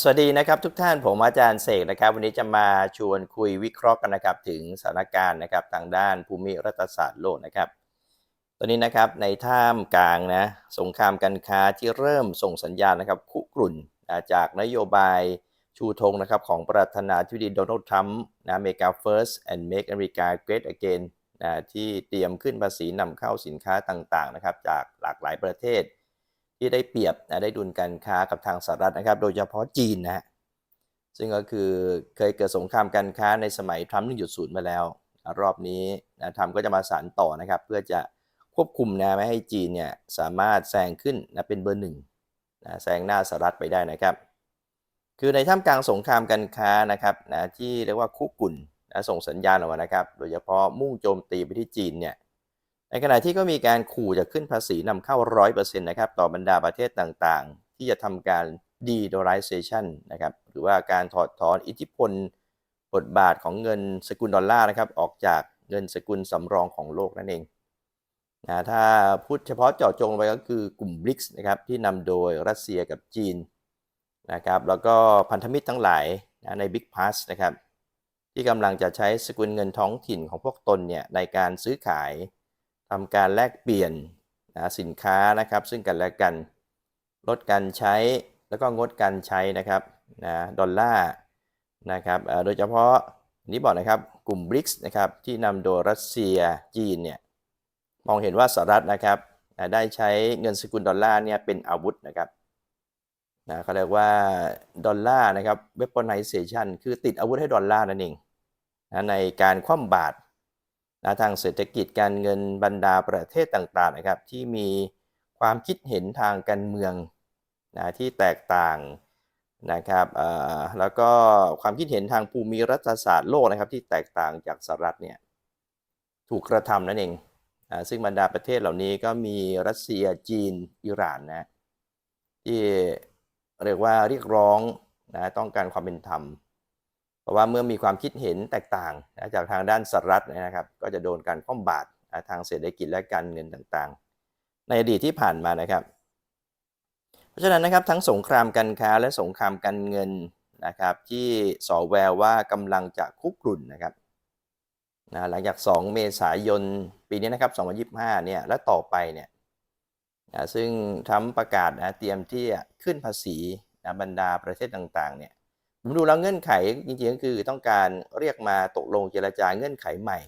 สวัสดีนะครับทุกท่านผมอาจารย์เสกนะครับ วันนี้จะมาชวนคุยวิเคราะห์กันนะครับถึงสถานการณ์นะครับทางด้านภูมิรัฐศาสตร์โลกนะครับ ตอนนี้นะครับในท่ามกลางนะสงครามการค้าที่เริ่มส่งสัญญาณนะครับคุกรุ่นจากนโยบายชูธงนะครับของประธานาธิบดีโดนัลด์ทรัมป์นะอเมริกา first and make America great again นะที่เตรียมขึ้นภาษีนำเข้าสินค้าต่างๆนะครับจากหลากหลายประเทศ ที่ได้เปรียบนะได้ดุลการค้ากับทางสหรัฐนะครับ โดยเฉพาะจีนนะฮะซึ่งก็คือเคยเกิดสงครามการค้าในสมัยทรัมป์1.0 มาแล้ว รอบนี้นะทรัมป์ก็จะมาสานต่อนะครับ เพื่อจะควบคุมนะไม่ให้จีนเนี่ยสามารถแซงขึ้นนะเป็นเบอร์หนึ่งนะแซงหน้าสหรัฐไปได้นะครับ คือในท่ามกลางสงครามการค้านะครับนะที่เรียกว่าคุกุ่นนะส่งสัญญาณออกมานะครับ โดยเฉพาะมุ่งโจมตีไปที่จีนเนี่ย ในขณะที่ก็มีการขู่จะขึ้นภาษีนำเข้า 100%นะครับต่อบรรดาประเทศต่างๆ ที่จะทำการ de-dollarization นะครับหรือว่าการถอดถอนอิทธิพลบทบาทของเงินสกุลดอลลาร์นะครับออกจากเงินสกุลสำรองของโลกนั่นเองนะถ้าพูดเฉพาะเจาะจงไปก็คือกลุ่ม BRICS นะครับที่นำโดยรัสเซียกับจีนนะครับแล้วก็พันธมิตรทั้งหลายนะใน Big Pass นะครับที่กำลังจะใช้สกุลเงินท้องถิ่นของพวกตนเนี่ยในการซื้อขาย ทำการแลกเปลี่ยนนะสินค้านะครับ ซึ่งกันและกัน ลดการใช้แล้วก็งดการใช้นะครับนะดอลลาร์นะครับโดยเฉพาะนี้บอกนะครับกลุ่ม BRICS นะครับที่นำโดยรัสเซียจีนเนี่ยมองเห็นว่าสหรัฐนะครับนะได้ใช้เงินสกุลดอลลาร์เนี่ยเป็นอาวุธนะครับนะเขาเรียกว่าดอลลาร์นะครับ weaponization คือติดอาวุธให้ดอลลาร์นั่นเองนะในการคว่ำบาตร นะทางเศรษฐกิจการเงินบรรดาประเทศต่างๆนะครับ ที่มีความคิดเห็นทางการเมืองนะที่แตกต่างนะครับแล้วก็ความคิดเห็นทางภูมิรัฐศาสตร์โลกนะครับที่แตกต่างจากสหรัฐเนี่ยถูกกระทำนั่นเองซึ่งบรรดาประเทศเหล่านี้ก็มีรัสเซียจีนอิหร่านนะที่เรียกว่าเรียกร้องนะต้องการความเป็นธรรม เพราะว่าเมื่อมีความคิดเห็นแตกต่างนะจากทางด้านสหรัฐนะครับ ก็จะโดนการคว่ำบาตรทางเศรษฐกิจและการเงินต่างๆ ในอดีตที่ผ่านมานะครับ เพราะฉะนั้นนะครับทั้งสงครามการค้าและสงครามการเงินนะครับที่สอแววว่ากำลังจะคุกรุ่นนะครับนะหลังจาก 2 เมษายนปีนี้นะครับ 2025 เนี่ย และต่อไปเนี่ยนะซึ่งทรัมป์ประกาศนะเตรียมที่จะขึ้นภาษีนะบรรดาประเทศต่างๆ เนี่ย ผมดูแล้วเงื่อนไขจริงๆก็คือต้องการเรียกมาตกลงเจรจาเงื่อนไขใหม่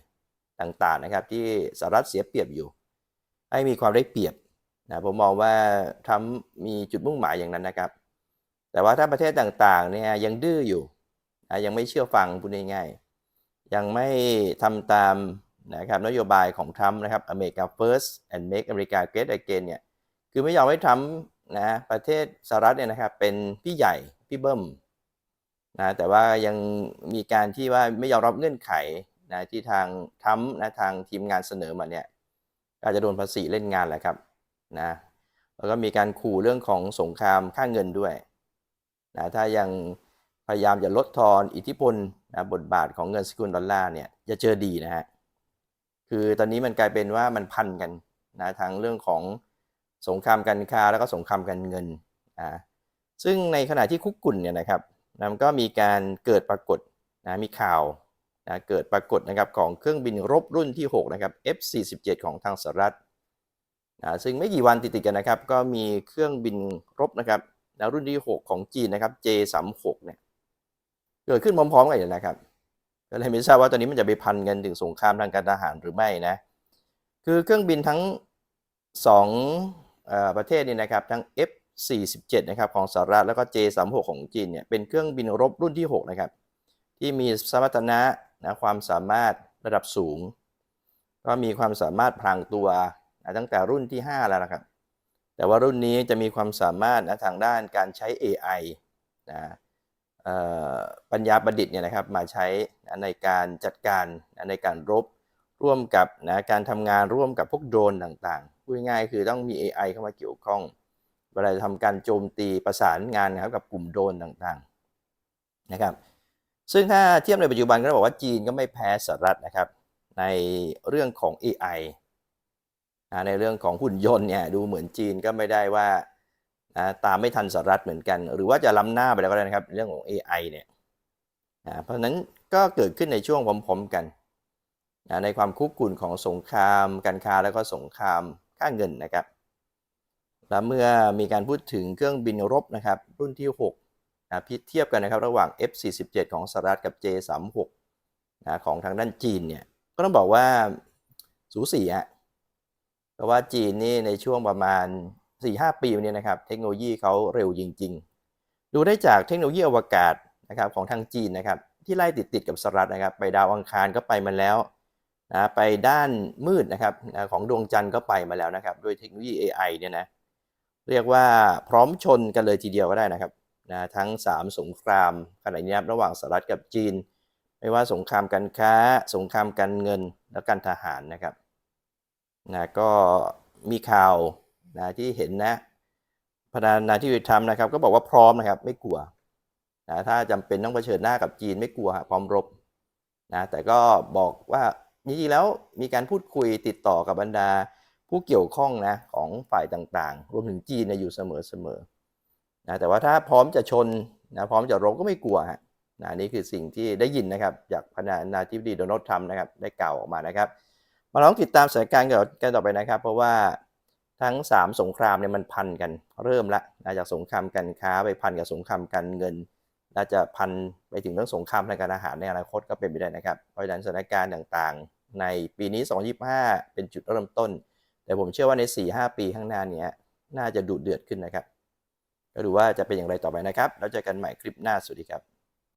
ต่างๆนะครับ ที่สหรัฐเสียเปรียบอยู่ ให้มีความได้เปรียบนะผมมองว่าทรัมป์มีจุดมุ่งหมายอย่างนั้นนะครับ แต่ว่าถ้าประเทศต่างๆเนี่ยยังดื้ออยู่นะยังไม่เชื่อฟังพูดง่ายๆยังไม่ทำตามนะครับนโยบายของทรัมป์นะครับ America First and Make America Great Again เนี่ยคือไม่ยอมให้ทรัมป์นะประเทศสหรัฐเนี่ยนะครับเป็นพี่ใหญ่พี่เบิ้ม นะแต่ว่ายังมีการที่ว่าไม่ยอมรับเงื่อนไขนะที่ทางทำนะทางทีมงานเสนอมาเนี่ยอาจจะโดนภาษีเล่นงานแหละครับนะแล้วก็มีการขู่เรื่องของสงครามค่าเงินด้วยนะถ้ายังพยายามจะลดทอนอิทธิพลนะบทบาทของเงินสกุลดอลลาร์เนี่ยจะเจอดีนะฮะคือตอนนี้มันกลายเป็นว่ามันพันกันนะทางเรื่องของสงครามการค้าแล้วก็สงครามการเงินอ่าซึ่งในขณะที่คุกกุ่นเนี่ยนะครับ นะมันก็มีการเกิดปรากฏนะมีข่าวนะเกิดปรากฏนะครับของเครื่องบินรบรุ่นที่ 6 นะครับ F47 ของทางสหรัฐนะซึ่งไม่กี่วันติดๆกันนะครับ ก็มีเครื่องบินรบนะครับนะรุ่นที่ 6 ของจีนนะครับ J36 เนี่ยเกิดขึ้นพร้อมๆกันเลยนะครับก็เลยไม่ทราบว่าตอนนี้มันจะไปพันกันถึงสงครามทางการทหารหรือไม่นะคือเครื่องบินทั้ง2เอ่อประเทศนี่นะครับทั้ง F 47นะครับของสหรัฐแล้วก็ J36 ของจีนเนี่ยเป็นเครื่องบินรบรุ่นที่6นะครับที่มีสมรรถนะนะความสามารถระดับสูง ก็มีความสามารถพลางตัวนะตั้งแต่รุ่นที่ 5 แล้วนะครับ แต่ว่ารุ่นนี้จะมีความสามารถนะทางด้านการใช้ AI นะเอ่อปัญญาประดิษฐ์เนี่ยนะครับมาใช้นะในการจัดการนะในการรบร่วมกับนะการทำงานร่วมกับพวกโดรนต่างๆพูดง่ายคือต้องมี AI เข้ามาเกี่ยวข้อง เวลาทำการโจมตีประสานงานนะครับกับกลุ่มโดรนต่างๆนะครับ ซึ่งถ้าเทียบในปัจจุบันก็บอกว่าจีนก็ไม่แพ้สหรัฐนะครับ ในเรื่องของ AI ในเรื่องของหุ่นยนต์เนี่ยดูเหมือนจีนก็ไม่ได้ว่าตามไม่ทันสหรัฐเหมือนกัน หรือว่าจะล้ำหน้าไปแล้วก็ได้นะครับเรื่องของ AI เนี่ยเพราะนั้นก็เกิดขึ้นในช่วงพร้อมๆกันในความคุกกุ่นของสงครามการค้าแล้วก็สงครามค่าเงินนะครับ และเมื่อมีการพูดถึงเครื่องบินรบนะครับรุ่นที่6นะเทียบกันนะครับระหว่าง F47 ของสหรัฐกับ J36 นะของทางด้านจีนเนี่ยก็ต้องบอกว่าสูสีฮะเพราะว่าจีนนี่ในช่วงประมาณ 4-5 ปีมานี้นะครับเทคโนโลยีเขาเร็วจริง ๆ ดูได้จากเทคโนโลยีอวกาศนะครับของทางจีนนะครับที่ไล่ติดๆกับสหรัฐนะครับไปดาวอังคารก็ไปมาแล้วนะไปด้านมืดนะครับนะของดวงจันทร์ก็ไปมาแล้วนะครับด้วยเทคโนโลยี AI เนี่ยนะ เรียกว่าพร้อมชนกันเลยทีเดียวก็ได้นะครับนะทั้ง 3 สงครามขณะนี้ครับระหว่างสหรัฐกับจีน ไม่ว่าสงครามการค้า สงครามการเงินและการทหารนะครับนะก็มีข่าวนะที่เห็นนะประธานาธิบดีทรัมป์นะครับก็บอกว่าพร้อมนะครับไม่กลัวนะถ้าจำเป็นต้องเผชิญหน้ากับจีนไม่กลัวพร้อมรบนะแต่ก็บอกว่าจริงๆแล้วมีการพูดคุยติดต่อกับบรรดา ผู้เกี่ยวข้องนะของฝ่ายต่างๆ รวมถึงจีนนะอยู่เสมอๆนะแต่ว่าถ้าพร้อมจะชนนะพร้อมจะรบก็ไม่กลัวฮะนะนี่คือสิ่งที่ได้ยินนะครับจากประธานาธิบดีโดนัลด์ทรัมป์นะครับได้กล่าวออกมานะครับ มาลองติดตามสถานการณ์กันต่อไปนะครับ เพราะว่าทั้ง 3 สงครามเนี่ยมันพันกันเริ่มละนะจากสงครามการค้าไปพันกับสงครามการเงินน่าจะพันไปถึงเรื่องสงครามทางการอาหารในอนาคตก็เป็นไปได้นะครับเพราะฉะนั้นสถานการณ์ต่างๆ ในปีนี้ 2025 เป็นจุดเริ่มต้น แต่ผมเชื่อว่าใน 4-5 ปีข้างหน้านี้น่าจะดุเดือดขึ้นนะครับ ก็ดูว่าจะเป็นอย่างไรต่อไปนะครับ แล้วเจอกันใหม่คลิปหน้า สวัสดีครับ